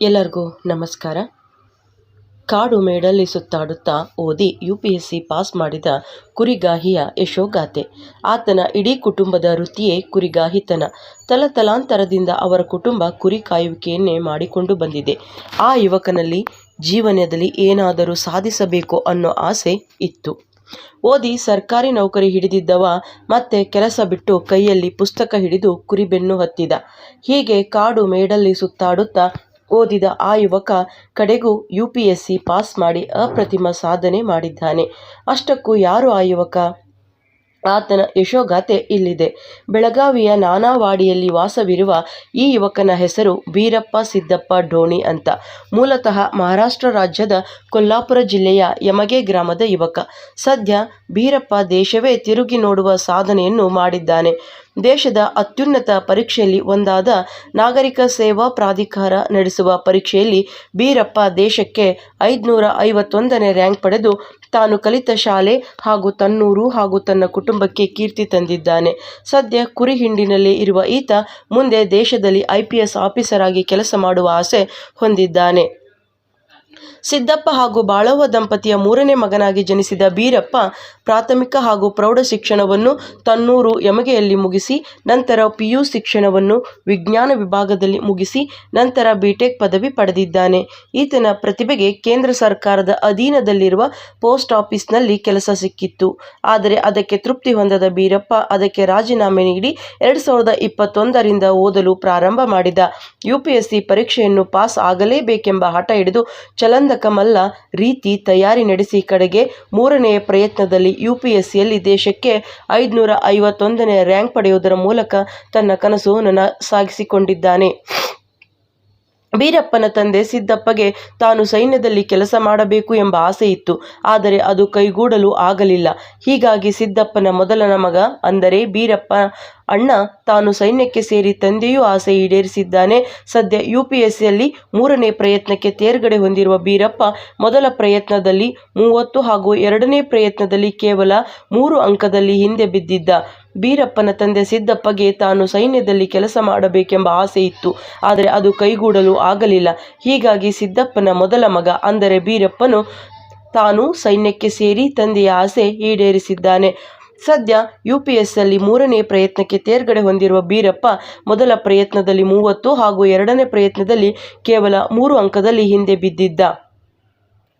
ಎಲ್ಲರಿಗೂ ನಮಸ್ಕಾರ. ಕಾಡು ಮೇಡಲ್ಲಿ ಸುತ್ತಾಡುತ್ತಾ ಓದಿ U P S C pass ಮಾಡಿದ ಕುರಿಗಾಹಿಯ ಯಶೋಗಾಥೆ. ಆತನ ಇಡೀ ಕುಟುಂಬದ ವೃತ್ತಿಯೇ ಕುರಿಗಾಹಿತನ. ತಲತಲಾಂತರದಿಂದ ಅವರ ಕುಟುಂಬ ಕುರಿ ಕಾಯುವಿಕೆಯನ್ನೇ ಮಾಡಿಕೊಂಡು ಬಂದಿದೆ. ಆ ಯುವಕನಲ್ಲಿ ಜೀವನದಲ್ಲಿ ಏನಾದರೂ ಸಾಧಿಸಬೇಕು ಅನ್ನೋ ಆಸೆ ಇತ್ತು. ಓದಿ ಸರ್ಕಾರಿ ನೌಕರಿ ಹಿಡಿದಿದ್ದವ ಮತ್ತೆ ಕೆಲಸ ಬಿಟ್ಟು ಕೈಯಲ್ಲಿ ಪುಸ್ತಕ ಹಿಡಿದು ಕುರಿಬೆನ್ನು ಹತ್ತಿದ. ಹೀಗೆ ಕಾಡು ಮೇಡಲ್ಲಿ ಸುತ್ತಾಡುತ್ತಾ ಓದಿದ ಆ ಯುವಕ ಕಡೆಗೂ U P S C pass ಮಾಡಿ ಅಪ್ರತಿಮ ಸಾಧನೆ ಮಾಡಿದ್ದಾನೆ. ಅಷ್ಟಕ್ಕೂ ಯಾರು ಆ ಯುವಕ? ಆತನ ಯಶೋಗಾಥೆ ಇಲ್ಲಿದೆ. ಬೆಳಗಾವಿಯ ನಾನಾವಾಡಿಯಲ್ಲಿ ವಾಸವಿರುವ ಈ ಯುವಕನ ಹೆಸರು ಬೀರಪ್ಪ ಸಿದ್ದಪ್ಪ ಡೋಣಿ ಅಂತ. ಮೂಲತಃ ಮಹಾರಾಷ್ಟ್ರ ರಾಜ್ಯದ ಕೊಲ್ಲಾಪುರ ಜಿಲ್ಲೆಯ ಯಮಗೆ ಗ್ರಾಮದ ಯುವಕ. ಸದ್ಯ ಬೀರಪ್ಪ ದೇಶವೇ ತಿರುಗಿ ನೋಡುವ ಸಾಧನೆಯನ್ನು ಮಾಡಿದ್ದಾನೆ. ದೇಶದ ಅತ್ಯುನ್ನತ ಪರೀಕ್ಷೆಯಲ್ಲಿ ಒಂದಾದ ನಾಗರಿಕ ಸೇವಾ ಪ್ರಾಧಿಕಾರ ನಡೆಸುವ ಪರೀಕ್ಷೆಯಲ್ಲಿ ಬೀರಪ್ಪ ದೇಶಕ್ಕೆ ಐದುನೂರ ಐವತ್ತೊಂದನೇ ರ್ಯಾಂಕ್ ಪಡೆದು ತಾನು ಕಲಿತ ಶಾಲೆ ಹಾಗೂ ತನ್ನೂರು ಹಾಗೂ ತನ್ನ ಕುಟುಂಬಕ್ಕೆ ಕೀರ್ತಿ ತಂದಿದ್ದಾನೆ. ಸದ್ಯ ಕುರಿ ಹಿಂಡಿನಲ್ಲಿ ಇರುವ ಈತ ಮುಂದೆ ದೇಶದಲ್ಲಿ ಐಪಿಎಸ್ ಆಫೀಸರ್ ಆಗಿ ಕೆಲಸ ಮಾಡುವ ಆಸೆ ಹೊಂದಿದ್ದಾನೆ. ಸಿದ್ದಪ್ಪ ಹಾಗೂ ಬಾಳವ್ವ ದಂಪತಿಯ ಮೂರನೇ ಮಗನಾಗಿ ಜನಿಸಿದ ಬೀರಪ್ಪ ಪ್ರಾಥಮಿಕ ಹಾಗೂ ಪ್ರೌಢ ಶಿಕ್ಷಣವನ್ನು ತನ್ನೂರು ಯಮಗೆಯಲ್ಲಿ ಮುಗಿಸಿ, ನಂತರ ಪಿಯು ಶಿಕ್ಷಣವನ್ನು ವಿಜ್ಞಾನ ವಿಭಾಗದಲ್ಲಿ ಮುಗಿಸಿ, ನಂತರ ಬಿಟೆಕ್ ಪದವಿ ಪಡೆದಿದ್ದಾನೆ. ಈತನ ಪ್ರತಿಭೆಗೆ ಕೇಂದ್ರ ಸರ್ಕಾರದ ಅಧೀನದಲ್ಲಿರುವ ಪೋಸ್ಟ್ ಆಫೀಸ್ನಲ್ಲಿ ಕೆಲಸ ಸಿಕ್ಕಿತ್ತು. ಆದರೆ ಅದಕ್ಕೆ ತೃಪ್ತಿ ಹೊಂದದ ಬೀರಪ್ಪ ಅದಕ್ಕೆ ರಾಜೀನಾಮೆ ನೀಡಿ ಎರಡು ಸಾವಿರದ ಇಪ್ಪತ್ತೊಂದರಿಂದ ಓದಲು ಪ್ರಾರಂಭ ಮಾಡಿದ. ಯುಪಿಎಸ್ಸಿ ಪರೀಕ್ಷೆಯನ್ನು ಪಾಸ್ ಆಗಲೇಬೇಕೆಂಬ ಹಠ ಹಿಡಿದು ಚಲಂದಕ ಮಲ್ಲ ರೀತಿ ತಯಾರಿ ನಡೆಸಿ ಕಡೆಗೆ ಮೂರನೆಯ ಪ್ರಯತ್ನದಲ್ಲಿ ಯುಪಿಎಸ್ಸಿಯಲ್ಲಿ ದೇಶಕ್ಕೆ ಐದುನೂರ ಐವತ್ತೊಂದನೇ ರ್ಯಾಂಕ್ ಪಡೆಯುವುದರ ಮೂಲಕ ತನ್ನ ಕನಸು ಸಾಗಿಸಿಕೊಂಡಿದ್ದಾನೆ ಬೀರಪ್ಪನ ತಂದೆ ಸಿದ್ದಪ್ಪಗೆ ತಾನು ಸೈನ್ಯದಲ್ಲಿ ಕೆಲಸ ಮಾಡಬೇಕು ಎಂಬ ಆಸೆ ಇತ್ತು. ಆದರೆ ಅದು ಕೈಗೂಡಲು ಆಗಲಿಲ್ಲ. ಹೀಗಾಗಿ ಸಿದ್ದಪ್ಪನ ಮೊದಲನ ಮಗ, ಅಂದರೆ ಬೀರಪ್ಪ ಅಣ್ಣ, ತಾನು ಸೈನ್ಯಕ್ಕೆ ಸೇರಿ ತಂದೆಯೂ ಆಸೆ ಈಡೇರಿಸಿದ್ದಾನೆ. ಸದ್ಯ ಯು ಪಿ ಎಸ್ ಸಿಯಲ್ಲಿ ಮೂರನೇ ಪ್ರಯತ್ನಕ್ಕೆ ತೇರ್ಗಡೆ ಹೊಂದಿರುವ ಬೀರಪ್ಪ ಮೊದಲ ಪ್ರಯತ್ನದಲ್ಲಿ ಮೂವತ್ತು ಹಾಗೂ ಎರಡನೇ ಪ್ರಯತ್ನದಲ್ಲಿ ಕೇವಲ ಮೂರು ಅಂಕದಲ್ಲಿ ಹಿಂದೆ ಬಿದ್ದಿದ್ದ. ಬೀರಪ್ಪನ ತಂದೆ ಸಿದ್ದಪ್ಪಗೆ ತಾನು ಸೈನ್ಯದಲ್ಲಿ ಕೆಲಸ ಮಾಡಬೇಕೆಂಬ ಆಸೆ ಇತ್ತು. ಆದರೆ ಅದು ಕೈಗೂಡಲು ಆಗಲಿಲ್ಲ. ಹೀಗಾಗಿ ಸಿದ್ದಪ್ಪನ ಮೊದಲ ಮಗ, ಅಂದರೆ ಬೀರಪ್ಪನು ತಾನು ಸೈನ್ಯಕ್ಕೆ ಸೇರಿ ತಂದೆಯ ಆಸೆ ಈಡೇರಿಸಿದ್ದಾನೆ. ಸದ್ಯ ಯು ಪಿ ಎಸ್ ಅಲ್ಲಿ ಮೂರನೇ ಪ್ರಯತ್ನಕ್ಕೆ ತೇರ್ಗಡೆ ಹೊಂದಿರುವ ಬೀರಪ್ಪ, ಮೊದಲ ಪ್ರಯತ್ನದಲ್ಲಿ ಮೂವತ್ತು ಹಾಗೂ ಎರಡನೇ ಪ್ರಯತ್ನದಲ್ಲಿ ಕೇವಲ ಮೂರು ಅಂಕದಲ್ಲಿ ಹಿಂದೆ ಬಿದ್ದಿದ್ದ.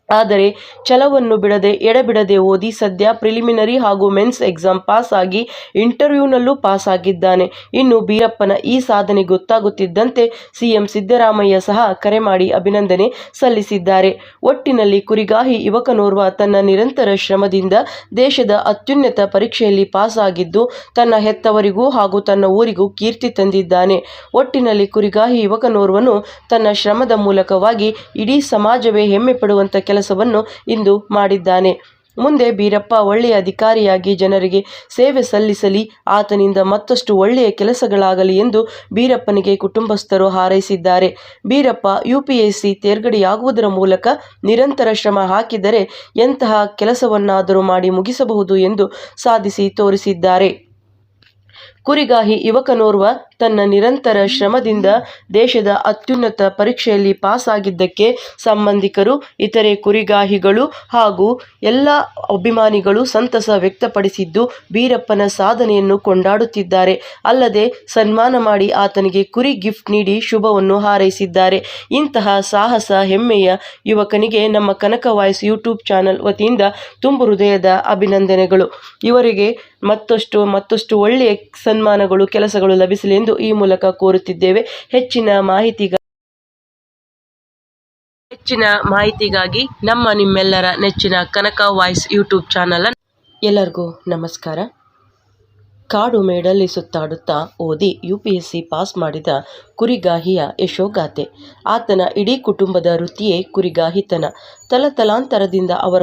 ಆದರೆ ಛಲವನ್ನು ಬಿಡದೆ ಎಡೆಬಿಡದೆ ಓದಿ ಸದ್ಯ ಪ್ರಿಲಿಮಿನರಿ ಹಾಗೂ ಮೆನ್ಸ್ ಎಕ್ಸಾಮ್ ಪಾಸ್ ಆಗಿ ಇಂಟರ್ವ್ಯೂನಲ್ಲೂ ಪಾಸ್ ಆಗಿದ್ದಾನೆ ಇನ್ನು ಬೀರಪ್ಪನ ಈ ಸಾಧನೆ ಗೊತ್ತಾಗುತ್ತಿದ್ದಂತೆ ಸಿಎಂ ಸಿದ್ದರಾಮಯ್ಯ ಸಹ ಕರೆ ಮಾಡಿ ಅಭಿನಂದನೆ ಸಲ್ಲಿಸಿದ್ದಾರೆ. ಒಟ್ಟಿನಲ್ಲಿ ಕುರಿಗಾಹಿ ಯುವಕನೋರ್ವ ತನ್ನ ನಿರಂತರ ಶ್ರಮದಿಂದ ದೇಶದ ಅತ್ಯುನ್ನತ ಪರೀಕ್ಷೆಯಲ್ಲಿ ಪಾಸ್ ಆಗಿದ್ದು ತನ್ನ ಹೆತ್ತವರಿಗೂ ಹಾಗೂ ತನ್ನ ಊರಿಗೂ ಕೀರ್ತಿ ತಂದಿದ್ದಾನೆ. ಒಟ್ಟಿನಲ್ಲಿ ಕುರಿಗಾಹಿ ಯುವಕನೋರ್ವನು ತನ್ನ ಶ್ರಮದ ಮೂಲಕವಾಗಿ ಇಡೀ ಸಮಾಜವೇ ಹೆಮ್ಮೆ ಪಡುವಂತ ಕೆಲಸವನ್ನು ಇಂದು ಮಾಡಿದ್ದಾನೆ. ಮುಂದೆ ಬೀರಪ್ಪ ಒಳ್ಳೆಯ ಅಧಿಕಾರಿಯಾಗಿ ಜನರಿಗೆ ಸೇವೆ ಸಲ್ಲಿಸಲಿ, ಆತನಿಂದ ಮತ್ತಷ್ಟು ಒಳ್ಳೆಯ ಕೆಲಸಗಳಾಗಲಿ ಎಂದು ಬೀರಪ್ಪನಿಗೆ ಕುಟುಂಬಸ್ಥರು ಹಾರೈಸಿದ್ದಾರೆ. Beerappa U P S C ತೇರ್ಗಡೆಯಾಗುವುದರ ಮೂಲಕ ನಿರಂತರ ಶ್ರಮ ಹಾಕಿದರೆ ಎಂತಹ ಕೆಲಸವನ್ನಾದರೂ ಮಾಡಿ ಮುಗಿಸಬಹುದು ಎಂದು ಸಾಧಿಸಿ ತೋರಿಸಿದ್ದಾರೆ. ಕುರಿಗಾಹಿ ಯುವಕನೋರ್ವ ತನ್ನ ನಿರಂತರ ಶ್ರಮದಿಂದ ದೇಶದ ಅತ್ಯುನ್ನತ ಪರೀಕ್ಷೆಯಲ್ಲಿ ಪಾಸ್ ಆಗಿದ್ದಕ್ಕೆ ಸಂಬಂಧಿಕರು, ಇತರೆ ಕುರಿಗಾಹಿಗಳು ಹಾಗೂ ಎಲ್ಲ ಅಭಿಮಾನಿಗಳು ಸಂತಸ ವ್ಯಕ್ತಪಡಿಸಿದ್ದು ಬೀರಪ್ಪನ ಸಾಧನೆಯನ್ನು ಕೊಂಡಾಡುತ್ತಿದ್ದಾರೆ. ಅಲ್ಲದೆ ಸನ್ಮಾನ ಮಾಡಿ ಆತನಿಗೆ ಕುರಿ ಗಿಫ್ಟ್ ನೀಡಿ ಶುಭವನ್ನು ಹಾರೈಸಿದ್ದಾರೆ. ಇಂತಹ ಸಾಹಸ ಹೆಮ್ಮೆಯ ಯುವಕನಿಗೆ ನಮ್ಮ ಕನಕ ವಾಯ್ಸ್ ಯೂಟ್ಯೂಬ್ ಚಾನಲ್ ವತಿಯಿಂದ ತುಂಬು ಹೃದಯದ ಅಭಿನಂದನೆಗಳು. ಇವರಿಗೆ ಮತ್ತಷ್ಟು ಮತ್ತಷ್ಟು ಒಳ್ಳೆಯ ಸನ್ಮಾನಗಳು, ಕೆಲಸಗಳು ಲಭಿಸಲಿ ಈ ಮೂಲಕ ಕೋರುತ್ತಿದ್ದೇವೆ. ಹೆಚ್ಚಿನ ಮಾಹಿತಿಗಾಗಿ ಹೆಚ್ಚಿನ ಮಾಹಿತಿಗಾಗಿ ನಮ್ಮ ನಿಮ್ಮೆಲ್ಲರ ನೆಚ್ಚಿನ ಕನಕ ವಾಯ್ಸ್ ಯೂಟ್ಯೂಬ್ ಚಾನಲ್ ಎಲ್ಲರಿಗೂ ನಮಸ್ಕಾರ. ಕಾಡು ಮೇಡಲ್ಲಿ ಸುತ್ತಾಡುತ್ತಾ ಓದಿ ಯು ಸಿ ಪಾಸ್ ಮಾಡಿದ ಕುರಿಗಾಹಿಯ ಯಶೋಗಾಥೆ. ಆತನ ಇಡೀ ಕುಟುಂಬದ ವೃತ್ತಿಯೇ ಕುರಿಗಾಹಿತನ. ತಲತಲಾಂತರದಿಂದ ಅವರ